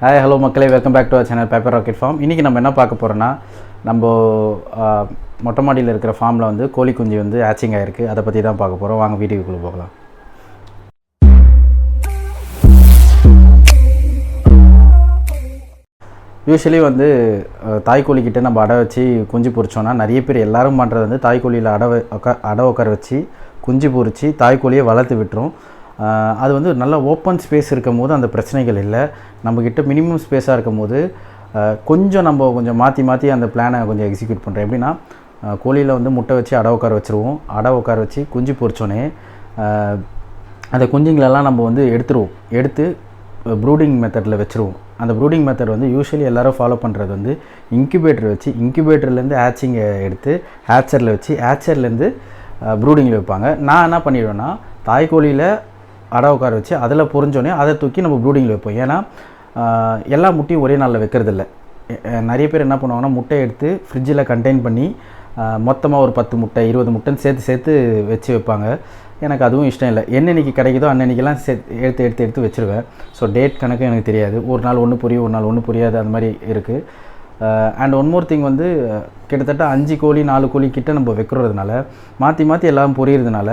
Hi hello மக்களே. Welcome back to our channel paper rocket farm இன்றைக்கி நம்ம என்ன பார்க்க போகிறோன்னா நம்ம மொட்டை மாடியில் இருக்கிற ஃபார்மில் வந்து கோழி குஞ்சு வந்து ஆச்சிங் ஆகிருக்கு அதை பற்றி தான் பார்க்க போகிறோம் வாங்க வீடியோக்குள்ளே போகலாம். யூஸ்வலி வந்து தாய்க்கோழிக்கிட்ட நம்ம அடை வச்சு குஞ்சு பொரிச்சோன்னா நிறைய பேர் எல்லாரும் பண்ணுறது வந்து தாய்க்கோழியில் அடை உக்கா- அடை உட்கார வச்சு குஞ்சு பொறிச்சு தாய்க்கோழியை வளர்த்து விட்டுரும். அது வந்து நல்ல ஓப்பன் ஸ்பேஸ் இருக்கும் போது அந்த பிரச்சனைகள் இல்லை. நம்மக்கிட்ட மினிமம் ஸ்பேஸாக இருக்கும் போது கொஞ்சம் நம்ம கொஞ்சம் மாற்றி மாற்றி அந்த பிளானை கொஞ்சம் எக்ஸிக்யூட் பண்ணுறோம் எப்படின்னா கோழியில் வந்து முட்டை வச்சு அடை உட்கார வச்சுருவோம். அடை உட்கார வச்சு குஞ்சு பொறிச்சோன்னே அந்த குஞ்சுங்களெல்லாம் நம்ம வந்து எடுத்துருவோம். எடுத்து ப்ரூடிங் மெத்தடில் வச்சுருவோம். அந்த ப்ரூடிங் மெத்தட் வந்து யூஸ்வலி எல்லோரும் ஃபாலோ பண்ணுறது வந்து இன்குபேட்டர் வச்சு இன்குபேட்டர்லேருந்து ஹேச்சிங்கை எடுத்து ஹேச்சரில் வச்சு ஹேச்சர்லேருந்து ப்ரூடிங்கில் வைப்பாங்க. நான் என்ன பண்ணிடுவேன்னா தாய்க்கோழியில் அடை உட்கார வச்சு அதில் பொறிஞ்சோன்னே அதை தூக்கி நம்ம ப்ரூடிங்கில் வைப்போம். ஏன்னா எல்லா முட்டையும் ஒரே நாளில் வைக்கிறதில்ல. நிறைய பேர் என்ன பண்ணுவாங்கன்னா முட்டையை எடுத்து ஃப்ரிட்ஜில் கண்டெயின் பண்ணி மொத்தமாக ஒரு பத்து முட்டை இருபது முட்டைன்னு சேர்த்து சேர்த்து வச்சு வைப்பாங்க. எனக்கு அதுவும் இஷ்டம் இல்லை. என்னன்னைக்கு கிடைக்குதோ அன்னன்னைக்கெல்லாம் சே எடுத்து எடுத்து எடுத்து வச்சுருவேன். ஸோ டேட் கணக்கு எனக்கு தெரியாது. ஒரு நாள் ஒன்று புரியும் ஒரு நாள் ஒன்று புரியாது அந்த மாதிரி இருக்குது அண்ட் ஒன் மோர் திங் வந்து கிட்டத்தட்ட அஞ்சு கோழி நாலு கோழி கிட்ட நம்ம வைக்கிறதுனால மாற்றி மாற்றி எல்லாம் புரியறதுனால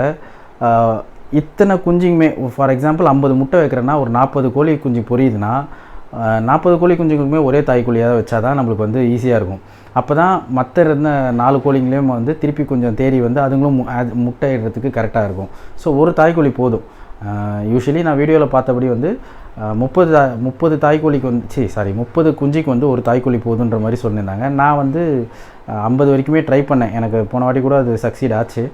இத்தனை குஞ்சுங்குமே ஃபார் எக்ஸாம்பிள் ஐம்பது முட்டை வைக்கிறேன்னா ஒரு நாற்பது கோழி குஞ்சு பொரியுதுன்னா நாற்பது கோழி குஞ்சுங்களுக்குமே ஒரே தாய் கோழியாக வச்சா தான் நம்மளுக்கு வந்து ஈஸியாக இருக்கும். அப்போ தான் மற்ற இருந்த நாலு கோழிங்களையும் வந்து திருப்பி கொஞ்சம் தேடி வந்து அதுங்களும் முட்டை இடுறதுக்கு கரெக்டாக இருக்கும். ஸோ ஒரு தாய்க்கோழி போதும். யூஸ்வலி நான் வீடியோவில் பார்த்தபடி வந்து முப்பது தா- முப்பது தாய்க்கோழிக்கு வந்து சரி சாரி முப்பது குஞ்சுக்கு வந்து ஒரு தாய்க்கோழி போதுன்ற மாதிரி சொல்லியிருந்தாங்க. நான் வந்து ஐம்பது வரைக்குமே ட்ரை பண்ணேன். எனக்கு போன வாட்டி கூட அது சக்சீட் ஆச்சு.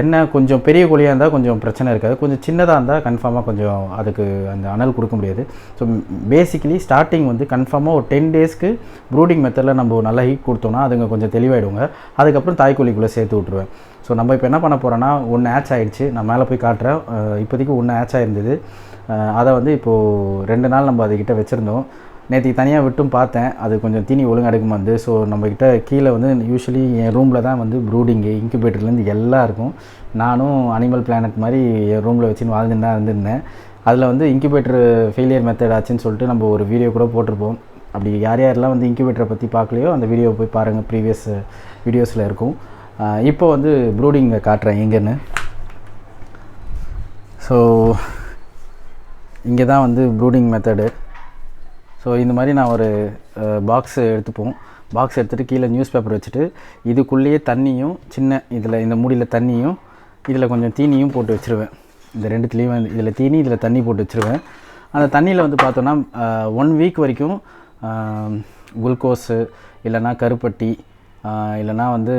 என்ன கொஞ்சம் பெரிய கோழியாக இருந்தால் கொஞ்சம் பிரச்சனை இருக்காது. கொஞ்சம் சின்னதாக இருந்தால் கன்ஃபார்மாக கொஞ்சம் அதுக்கு அந்த அனல் கொடுக்க முடியாது. ஸோ பேசிக்கலி ஸ்டார்டிங் வந்து கன்ஃபார்மாக ஒரு டென் டேஸ்க்கு ப்ரூடிங் மெத்தடில் நம்ம நல்லா ஹீட் கொடுத்தோன்னா அதுங்க கொஞ்சம் தெளிவாயிடுங்க. அதுக்கப்புறம் தாய்க்கோழிக்குள்ளே சேர்த்து விட்ருவேன் ஸோ நம்ம இப்போ என்ன பண்ண போகிறோன்னா ஒன்று ஆட்ச் ஆகிடுச்சு நான் மேலே போய் காட்டுறேன். இப்போதைக்கு ஒன்று ஆட்ச் ஆகிருந்தது அதை வந்து இப்போது ரெண்டு நாள் நம்ம அதுக்கிட்ட வச்சுருந்தோம். நேற்று தனியாக விட்டும் பார்த்தேன். அது கொஞ்சம் தீனி ஒழுங்கா வந்து ஸோ நம்மக்கிட்ட கீழே வந்து யூஸ்வலி என் ரூமில் தான் வந்து ப்ரூடிங்கு இன்குபேட்டர்லேருந்து எல்லாம் இருக்கும். நானும் அனிமல் பிளானட் மாதிரி என் ரூமில் வச்சுன்னு வாழ்ந்துட்டு தான் இருந்திருந்தேன். அதில் வந்து இன்குபேட்டர் ஃபெயிலியர் மெத்தட் ஆச்சுன்னு சொல்லிட்டு நம்ம ஒரு வீடியோ கூட போட்டிருப்போம். அப்படி யார் யாரெல்லாம் வந்து இன்குபேட்டரை பற்றி பார்க்கலையோ அந்த வீடியோ போய் பாருங்கள் ப்ரீவியஸ் வீடியோஸில் இருக்கும். இப்போ வந்து ப்ரூடிங்கை காட்டுறேன். எங்கேன்னு? ஸோ இங்கே தான் வந்து ப்ரூடிங் மெத்தடு ஸோ இந்த மாதிரி நான் ஒரு பாக்ஸ் எடுத்துப்போம். பாக்ஸ் எடுத்துகிட்டு கீழே நியூஸ் பேப்பர் வச்சுட்டு இதுக்குள்ளேயே தண்ணியும் சின்ன இதில் இந்த மூடியில் தண்ணியும் இதில் கொஞ்சம் தீனியும் போட்டு வச்சுருவேன். இந்த ரெண்டுத்துலேயும் இதில் தீனி இதில் தண்ணி போட்டு வச்சுருவேன். அந்த தண்ணியில் வந்து பார்த்தோன்னா ஒன் வீக் வரைக்கும் குளுக்கோஸு இல்லைன்னா கருப்பட்டி இல்லைனா இல்லைன்னா வந்து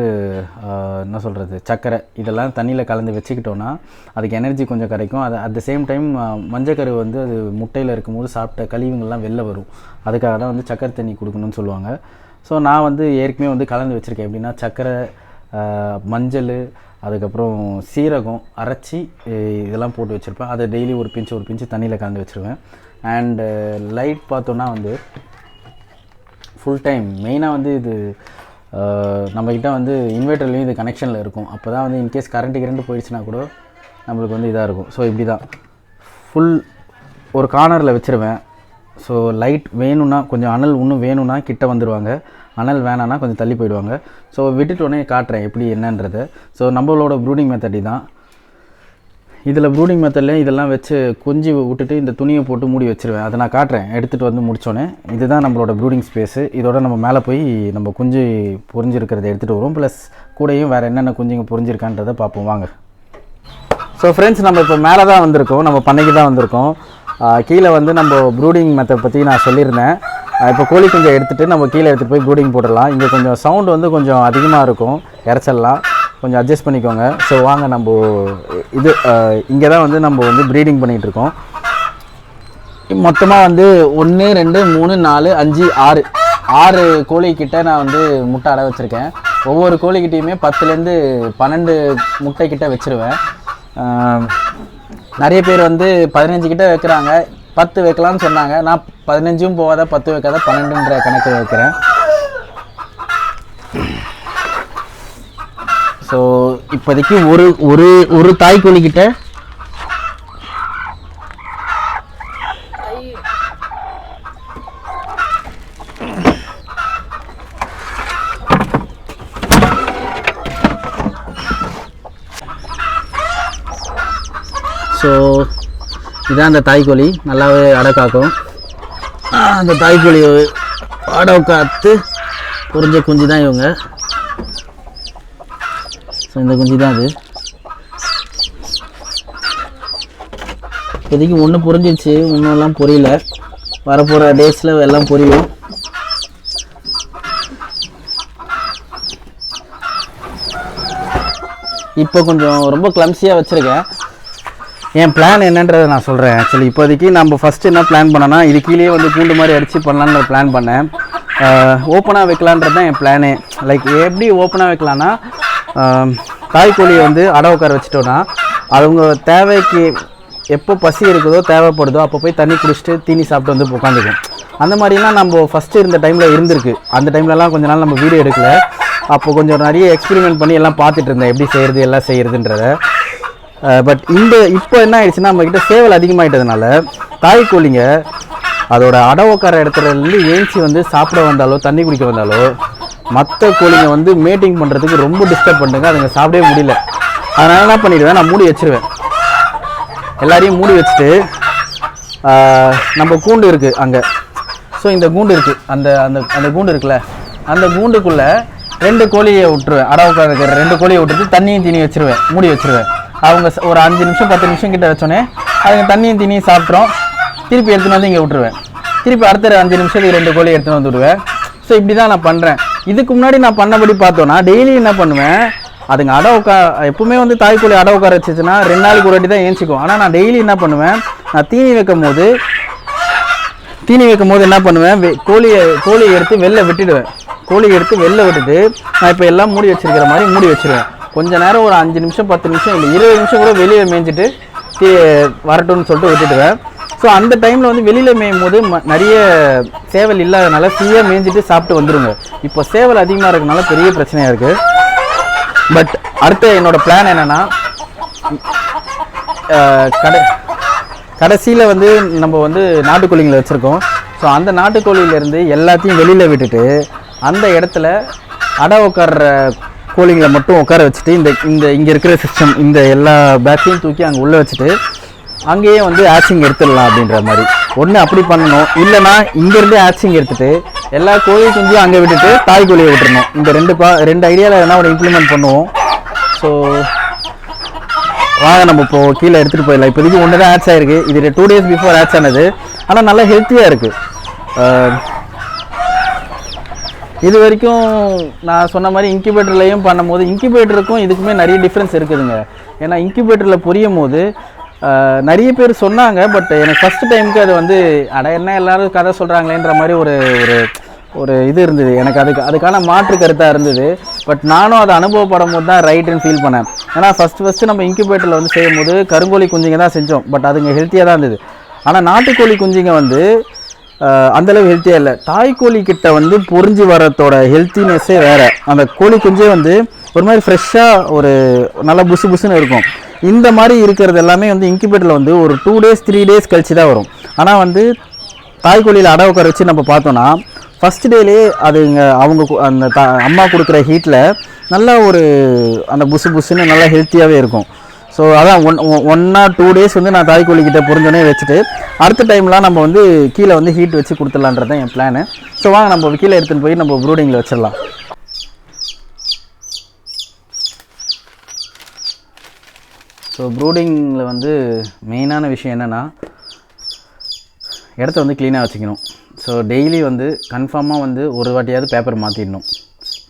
என்ன சொல்கிறது சர்க்கரை இதெல்லாம் தண்ணியில் கலந்து வச்சுக்கிட்டோன்னா அதுக்கு எனர்ஜி கொஞ்சம் கிடைக்கும். அது அட் த சேம் டைம் மஞ்சக்கரு வந்து அது முட்டையில் இருக்கும்போது சாப்பிட்ட கழிவுங்கள்லாம் வெளில வரும். அதுக்காக தான் வந்து சக்கரை தண்ணி கொடுக்கணும்னு சொல்லுவாங்க. ஸோ நான் வந்து ஏற்கனவே வந்து கலந்து வச்சுருக்கேன். எப்படின்னா சர்க்கரை மஞ்சள் அதுக்கப்புறம் சீரகம் அரைச்சி இதெல்லாம் போட்டு வச்சுருப்பேன். அதை டெய்லி ஒரு பிஞ்சு ஒரு பிஞ்சு தண்ணியில் கலந்து வச்சுருவேன். அண்டு லைட் பார்த்தோன்னா வந்து ஃபுல் டைம் மெயினாக வந்து இது நம்மக்கிட்ட வந்து இன்வெர்ட்டர்லேயும் இது கனெக்ஷனில் இருக்கும். அப்போ தான் வந்து இன்கேஸ் கரண்ட்டு கரண்ட் போயிடுச்சுன்னா கூட நம்மளுக்கு வந்து இதாக இருக்கும். ஸோ இப்படி தான் ஃபுல் ஒரு கார்னரில் வச்சுருவேன். ஸோ லைட் வேணும்னா கொஞ்சம் அனல் இன்னும் வேணும்னா கிட்ட வந்துடுவாங்க அனல் வேணான்னா கொஞ்சம் தள்ளி போயிடுவாங்க. ஸோ விட்டுட்டு உடனே காட்டுறேன் எப்படி என்னன்றதை. ஸோ நம்மளோட ப்ரூடிங் மெத்தடி தான் இதில் ப்ரூடிங் மெத்தட்லேயும் இதெல்லாம் வச்சு கொஞ்சி விட்டுட்டு இந்த துணியை போட்டு மூடி வச்சிருவேன். அதை நான் காட்டுறேன். எடுத்துகிட்டு வந்து முடிச்சோன்னே இதுதான் நம்மளோட ப்ரூடிங் ஸ்பேஸு இதோட நம்ம மேலே போய் நம்ம குஞ்சு பொரிஞ்சிருக்கிறத எடுத்துகிட்டு வருவோம். ப்ளஸ் கூடயும் வேறு என்னென்ன குஞ்சுங்க பொரிஞ்சிருக்கான்றதை பார்ப்போம். வாங்க. ஸோ ஃப்ரெண்ட்ஸ் நம்ம இப்போ மேலே தான் வந்திருக்கோம். நம்ம பண்ணைக்கு தான் வந்திருக்கோம். கீழே வந்து நம்ம ப்ரூடிங் மெத்தட் பற்றி நான் சொல்லியிருந்தேன். இப்போ கோழி குஞ்சை எடுத்துகிட்டு நம்ம கீழே எடுத்துகிட்டு போய் ப்ரூடிங் போட்டுடலாம். இங்கே கொஞ்சம் சவுண்ட் வந்து கொஞ்சம் அதிகமாக இருக்கும். இறச்சல்லாம் கொஞ்சம் அட்ஜஸ்ட் பண்ணிக்கோங்க. ஸோ வாங்க நம்ம இது இங்கே தான் வந்து நம்ம வந்து ப்ரீடிங் பண்ணிகிட்ருக்கோம் மொத்தமாக வந்து ஒன்று ரெண்டு மூணு நாலு அஞ்சு ஆறு. ஆறு கோழிக்கிட்ட நான் வந்து முட்டை அடை வச்சுருக்கேன். ஒவ்வொரு கோழிக்கிட்டையுமே பத்துலேருந்து பன்னெண்டு முட்டை கிட்ட வச்சுருவேன் நிறைய பேர் வந்து பதினஞ்சு கிட்ட வைக்கிறாங்க. பத்து வைக்கலாம்னு சொன்னாங்க. நான் பதினஞ்சும் போகாத பத்து வைக்காத பன்னெண்டுன்ற கணக்கு வைக்கிறேன். ஸோ இப்போதைக்கு ஒரு ஒரு ஒரு தாய் கோழிக்கிட்ட ஸோ இதுதான் அந்த தாய்க்கோழி நல்லாவே அடை காக்கும். அந்த தாய்க்கோழி அடை காத்து புரிஞ்ச குஞ்சு தான் இவங்க. இந்த குஞ்சு தான் அது. இப்போதைக்கு ஒன்று புரிஞ்சிடுச்சு ஒன்றும் புரியல. வரப்போகிற டேஸில் எல்லாம் புரியும். இப்போ கொஞ்சம் ரொம்ப கிளம்ஸியாக வச்சுருக்கேன். என் பிளான் என்னன்றதை நான் சொல்கிறேன் ஆக்சுவலி இப்போதைக்கு நம்ம ஃபஸ்ட்டு என்ன பிளான் பண்ணேன்னா இது கீழே வந்து கூண்டு மாதிரி அடித்து பண்ணலான்னு பிளான் பண்ணேன். ஓப்பனாக வைக்கலான்றது தான் என் பிளானே லைக் எப்படி ஓப்பனாக வைக்கலான்னா தாய்க்கோழியை வந்து அடை உட்கார வச்சுட்டோன்னா அவங்க தேவைக்கு எப்போ பசி இருக்குதோ தேவைப்படுதோ அப்போ போய் தண்ணி குடிச்சிட்டு தீனி சாப்பிட்டு வந்து உட்காந்துக்கும் அந்த மாதிரிலாம் நம்ம ஃபஸ்ட்டு இருந்த டைமில் இருந்திருக்கு. அந்த டைம்லலாம் கொஞ்ச நாள் நம்ம வீடியோ எடுக்கல. அப்போ கொஞ்சம் நிறைய எக்ஸ்பெரிமெண்ட் பண்ணி எல்லாம் பார்த்துட்டு இருந்தேன். எப்படி செய்கிறது எல்லாம் செய்கிறதுன்றத பட் இந்த இப்போ என்ன ஆயிடுச்சுன்னா நம்மக்கிட்ட சேவல் அதிகமாகிட்டதுனால தாய்க்கோழிங்க அதோட அடை இடத்துலேருந்து ஏஞ்சி வந்து சாப்பிட வந்தாலோ தண்ணி குடிக்க வந்தாலோ மற்ற கோழிங்க வந்து மேட்டிங் பண்ணுறதுக்கு ரொம்ப டிஸ்டர்ப் பண்ணுங்க அதுங்க சாப்பிடவே முடியல. அதனால் என்ன பண்ணிடுவேன்? நான் மூடி வச்சிருவேன். எல்லாரையும் மூடி வச்சுட்டு நம்ம கூண்டு இருக்குது அங்கே. ஸோ இந்த கூண்டு இருக்குது அந்த அந்த அந்த கூண்டு இருக்குல்ல? அந்த கூண்டுக்குள்ளே ரெண்டு கோழியை விட்டுருவேன். அடவுக்காக இருக்கிற ரெண்டு கோழியை விட்டுட்டு தண்ணியும் தீனி வச்சுருவேன். மூடி வச்சுருவேன். அவங்க ஒரு அஞ்சு நிமிஷம் பத்து நிமிஷம் கிட்ட வச்சோன்னே அதுங்க தண்ணியும் தீனியும் சாப்பிட்றோம் திருப்பி எடுத்துன்னு வந்து இங்கே விட்டுருவேன். திருப்பி அடுத்த அஞ்சு நிமிஷத்துக்கு ரெண்டு கோழி எடுத்துன்னு வந்து விடுவேன். ஸோ இப்படி தான் நான் பண்ணுறேன் இதுக்கு முன்னாடி நான் பண்ணபடி பார்த்தோன்னா டெய்லி என்ன பண்ணுவேன்? அதுங்க அடை உட்கா எப்பவுமே வந்து தாய்க்கோழி அடை உட்கார வச்சுச்சுன்னா ரெண்டு நாளைக்கு ஒரு வாட்டி தான் ஏஞ்சிக்கும். ஆனால் நான் டெய்லி என்ன பண்ணுவேன்? நான் தீனி வைக்கும் போது தீனி வைக்கும் போது என்ன பண்ணுவேன்? வெ- கோழியை கோழியை எடுத்து வெளில விட்டுடுவேன். கோழியை எடுத்து வெளில விட்டுட்டு நான் இப்போ எல்லாம் மூடி வச்சிருக்கிற மாதிரி மூடி வச்சிருவேன். கொஞ்ச நேரம் ஒரு அஞ்சு நிமிஷம் பத்து நிமிஷம் இல்லை இருபது நிமிஷம் கூட வெளியே மேய்ஞ்சிட்டு தீ வரட்டும்னு சொல்லிட்டு விட்டுடுவேன். ஸோ அந்த டைமில் வந்து வெளியில் மேயும் போது ம- நிறைய சேவல் இல்லாதனால ஃப்ரீயாக மேய்ஞ்சிட்டு சாப்பிட்டு வந்துருங்க. இப்போ சேவல் அதிகமாக இருக்கனால பெரிய பிரச்சனையாக இருக்குது பட் அடுத்த என்னோடய பிளான் என்னென்னா கடை கடைசியில் வந்து நம்ம வந்து நாட்டுக்கோழிங்களை வச்சுருக்கோம். ஸோ அந்த நாட்டுக்கோழியிலேருந்து எல்லாத்தையும் வெளியில் விட்டுட்டு அந்த இடத்துல அடை உட்கார்ற கோழிங்களை மட்டும் உட்கார வச்சுட்டு இந்த இந்த இங்கே இருக்கிற சிஸ்டம் இந்த எல்லா பேட்சையும் தூக்கி அங்கே உள்ளே வச்சுட்டு அங்கேயே வந்து ஆக்சிங் எடுத்துடலாம் அப்படின்ற மாதிரி. ஒன்று அப்படி பண்ணணும். இல்லைன்னா இங்கேருந்தே ஆக்சிங் எடுத்துட்டு எல்லா கோழி குஞ்சையும் அங்கே விட்டுட்டு தாய் கோழியை விட்டுருணும் இந்த ரெண்டு பா ரெண்டு ஐடியாவில் எதனா ஒரு இம்ப்ளிமெண்ட் பண்ணுவோம். ஸோ வாங்க நம்ம இப்போ கீழே எடுத்துகிட்டு போயிடலாம். இப்போதைக்கு ஒன்று தான் ஆட்ஸ் ஆயிருக்கு. இது டூ டேஸ் பிஃபோர் ஆட்ஸ் ஆனது. ஆனால் நல்லா ஹெல்த்தியாக இருக்குது இது வரைக்கும் நான் சொன்ன மாதிரி இன்குபேட்டர்லையும் பண்ணும்போது இன்குபேட்டருக்கும் இதுக்குமே நிறைய டிஃப்ரென்ஸ் இருக்குதுங்க. ஏன்னா இன்குபேட்டரில் புரியும் போது நிறைய பேர் சொன்னாங்க பட் எனக்கு ஃபஸ்ட் டைமுக்கு அது வந்து அட என்ன எல்லாரும் கதை சொல்கிறாங்களேன்ற மாதிரி ஒரு ஒரு ஒரு இது இருந்தது. எனக்கு அதுக்கு அதுக்கான மாற்று கருத்தாக இருந்தது. பட் நானும் அதை அனுபவப்படும் போது தான் ரைட்டுன்னு ஃபீல் பண்ணேன். ஏன்னா ஃபஸ்ட்டு ஃபஸ்ட்டு நம்ம இன்குபேட்டரில் வந்து செய்யும்போது கருங்கோழி குஞ்சுங்க தான் செஞ்சோம். பட் அதுங்க ஹெல்த்தியாக தான் இருந்தது. ஆனால் நாட்டுக்கோழி குஞ்சுங்க வந்து அந்தளவு ஹெல்த்தியாக இல்லை. தாய்க்கோழி கிட்ட வந்து பொறிஞ்சு வரத்தோட ஹெல்த்தினஸ்ஸே வேறு. அந்த கோழி குஞ்சே வந்து ஒரு மாதிரி ஃப்ரெஷ்ஷாக ஒரு நல்லா புசு புசுன்னு இருக்கும். இந்த மாதிரி இருக்கிறது எல்லாமே வந்து இன்குபேட்டரில் வந்து ஒரு டூ டேஸ் த்ரீ டேஸ் கழிச்சு தான் வரும். ஆனால் வந்து தாய்க்கோழியில் அடை உட்கார வச்சு நம்ம பார்த்தோன்னா ஃபஸ்ட் டேலே அதுங்க அவங்க அந்த தா அம்மா கொடுக்குற ஹீட்டில் நல்லா ஒரு அந்த புசு புசுன்னு நல்லா ஹெல்த்தியாகவே இருக்கும். ஸோ அதான் ஒன் ஒன்னா டூ டேஸ் வந்து நான் தாய்க்கோழி புரிஞ்சோடனே வச்சுட்டு அடுத்த டைம்லாம் நம்ம வந்து கீழே வந்து ஹீட் வச்சு கொடுத்துடலான்றது தான் என் பிளானு ஸோ வாங்க நம்ம கீழே எடுத்துகிட்டு போய் நம்ம ப்ரூடிங்கில் வச்சிடலாம். ஸோ ப்ரூடிங்கில் வந்து மெயினான விஷயம் என்னென்னா இடத்த வந்து க்ளீனாக வச்சுக்கணும். ஸோ டெய்லி வந்து கன்ஃபார்மாக வந்து ஒரு வாட்டியாவது பேப்பர் மாற்றிடணும்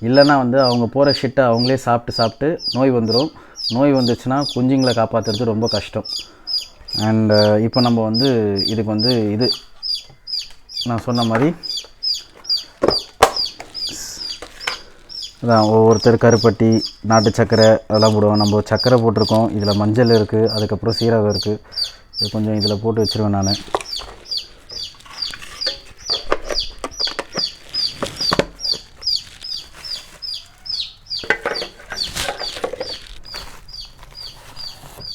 இல்லைன்னா வந்து அவங்க போகிற ஷிட்டை அவங்களே சாப்பிட்டு சாப்பிட்டு நோய் வந்துடும் நோய் வந்துச்சுன்னா குஞ்சுங்களை காப்பாற்றுறது ரொம்ப கஷ்டம். அண்டு இப்போ நம்ம வந்து இதுக்கு வந்து இது நான் சொன்ன மாதிரி அதான் ஒவ்வொருத்தர் கருப்பட்டி நாட்டு சர்க்கரை அதெல்லாம் போடுவோம். நம்ம சர்க்கரை போட்டிருக்கோம். இதில் மஞ்சள் இருக்குது அதுக்கப்புறம் சீரகம் இருக்குது இது கொஞ்சம் இதில் போட்டு வச்சுருவேன் நான்.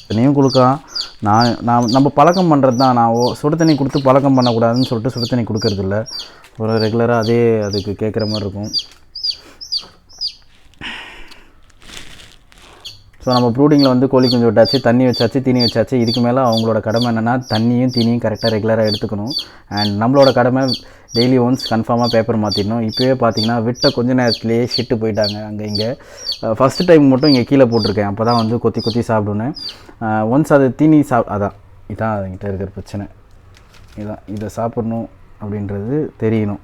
தண்ணியும் கொடுக்கலாம். நான் நான் நம்ம பழக்கம் பண்ணுறது தான். நான் ஓ- சுடு தண்ணி கொடுத்து பழக்கம் பண்ணக்கூடாதுன்னு சொல்லிட்டு சுடு தண்ணி கொடுக்கறதில்ல. ஒரு ரெகுலராக அதே அதுக்கு கேட்குற மாதிரி இருக்கும். ஸோ நம்ம ப்ரூடிங்கில் வந்து கோழி குஞ்சு விட்டாச்சு தண்ணி வச்சாச்சு தீனி வச்சாச்சு. இதுக்கு மேலே அவங்களோட கடமை என்னென்னா தண்ணியும் தீனியும் கரெக்டாக ரெகுலராக எடுத்துக்கணும். அண்ட் நம்மளோட கடமை டெய்லி ஒன்ஸ் கன்ஃபார்மாக பேப்பர் மாற்றிடணும் இப்போவே பார்த்தீங்கன்னா விட்ட கொஞ்ச நேரத்துலேயே ஷிட்டு போயிட்டாங்க அங்கே இங்கே. ஃபஸ்ட்டு uh, டைம் மட்டும் இங்கே கீழே போட்டிருக்கேன். அப்போ தான் வந்து கொத்தி கொத்தி சாப்பிடுனேன். Uh, ஒன்ஸ் அது தீனி சாப் அதான் இதான் அதுங்கிட்ட இருக்கிற பிரச்சனை. இதான் இதை சாப்பிட்ணும் அப்படின்றது தெரியணும்.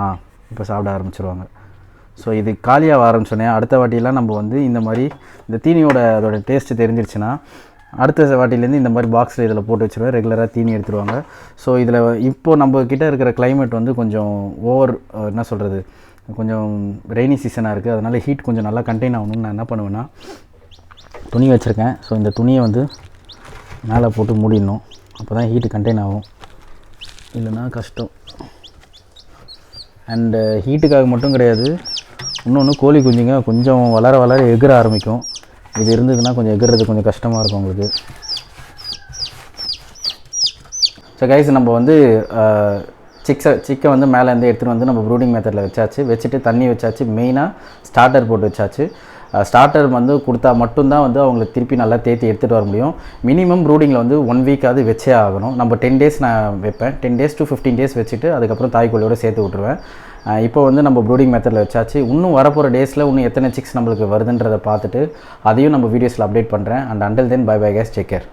ஆ இப்போ சாப்பிட ஆரம்பிச்சிருவாங்க. ஸோ இது காலியாக ஆரம்பிச்சோன்னே அடுத்த வாட்டிலாம் நம்ம வந்து இந்த மாதிரி இந்த தீனியோட அதோட டேஸ்ட்டு தெரிஞ்சிருச்சுன்னா அடுத்த வாட்டிலேருந்து இந்த மாதிரி பாக்ஸில் இதில் போட்டு வச்சுருவேன். ரெகுலராக தீனி எடுத்துருவாங்க. ஸோ இதில் இப்போது நம்ம கிட்டே இருக்கிற கிளைமேட் வந்து கொஞ்சம் ஓவர் என்ன சொல்கிறது கொஞ்சம் ரெய்னி சீசனாக இருக்குது அதனால் ஹீட் கொஞ்சம் நல்லா கண்டெயின் ஆகணும்னு நான் என்ன பண்ணுவேன்னா துணி வச்சுருக்கேன். ஸோ இந்த துணியை வந்து மேலே போட்டு மூடிடணும். அப்போ தான் ஹீட்டு கண்டெயின் ஆகும். இல்லைன்னா கஷ்டம். அண்டு ஹீட்டுக்காக மட்டும் கிடையாது. இன்னொன்று கோழி குஞ்சுங்க கொஞ்சம் வளர வளர எகிற ஆரம்பிக்கும். இது இருந்ததுன்னா கொஞ்சம் எகிறது கொஞ்சம் கஷ்டமாக இருக்கும் உங்களுக்கு. ஸோ கைஸ் நம்ம வந்து சிக்ஸை சிக்கை வந்து மேலேருந்து எடுத்துகிட்டு வந்து நம்ம ப்ரூடிங் மெத்தடில் வச்சாச்சு. வச்சுட்டு தண்ணி வச்சாச்சு. மெயினாக ஸ்டார்டர் போட்டு வச்சாச்சு. ஸ்டார்டர் வந்து கொடுத்தா மட்டும்தான் வந்து அவங்களுக்கு திருப்பி நல்லா தேத்தி எடுத்துகிட்டு வர முடியும். மினிமம் ப்ரூடிங்கில் வந்து ஒன் வீக்காவது வச்சே ஆகணும். நம்ம டென் டேஸ் நான் வைப்பேன். Ten days to fifteen days வச்சுட்டு அதுக்கப்புறம் தாய்க்கோழியோடு சேர்த்து விட்ருவேன் இப்போ வந்து நம்ம ப்ரூடிங் மெத்தடில் வச்சாச்சு. இன்னும் வரப்போகிற டேஸில் இன்னும் எத்தனை சிக்ஸ் நம்மளுக்கு வருதுன்றதை பார்த்துட்டு அதையும் நம்ம வீடியோஸில் அப்டேட் பண்ணுறேன் and until then bye bye guys take care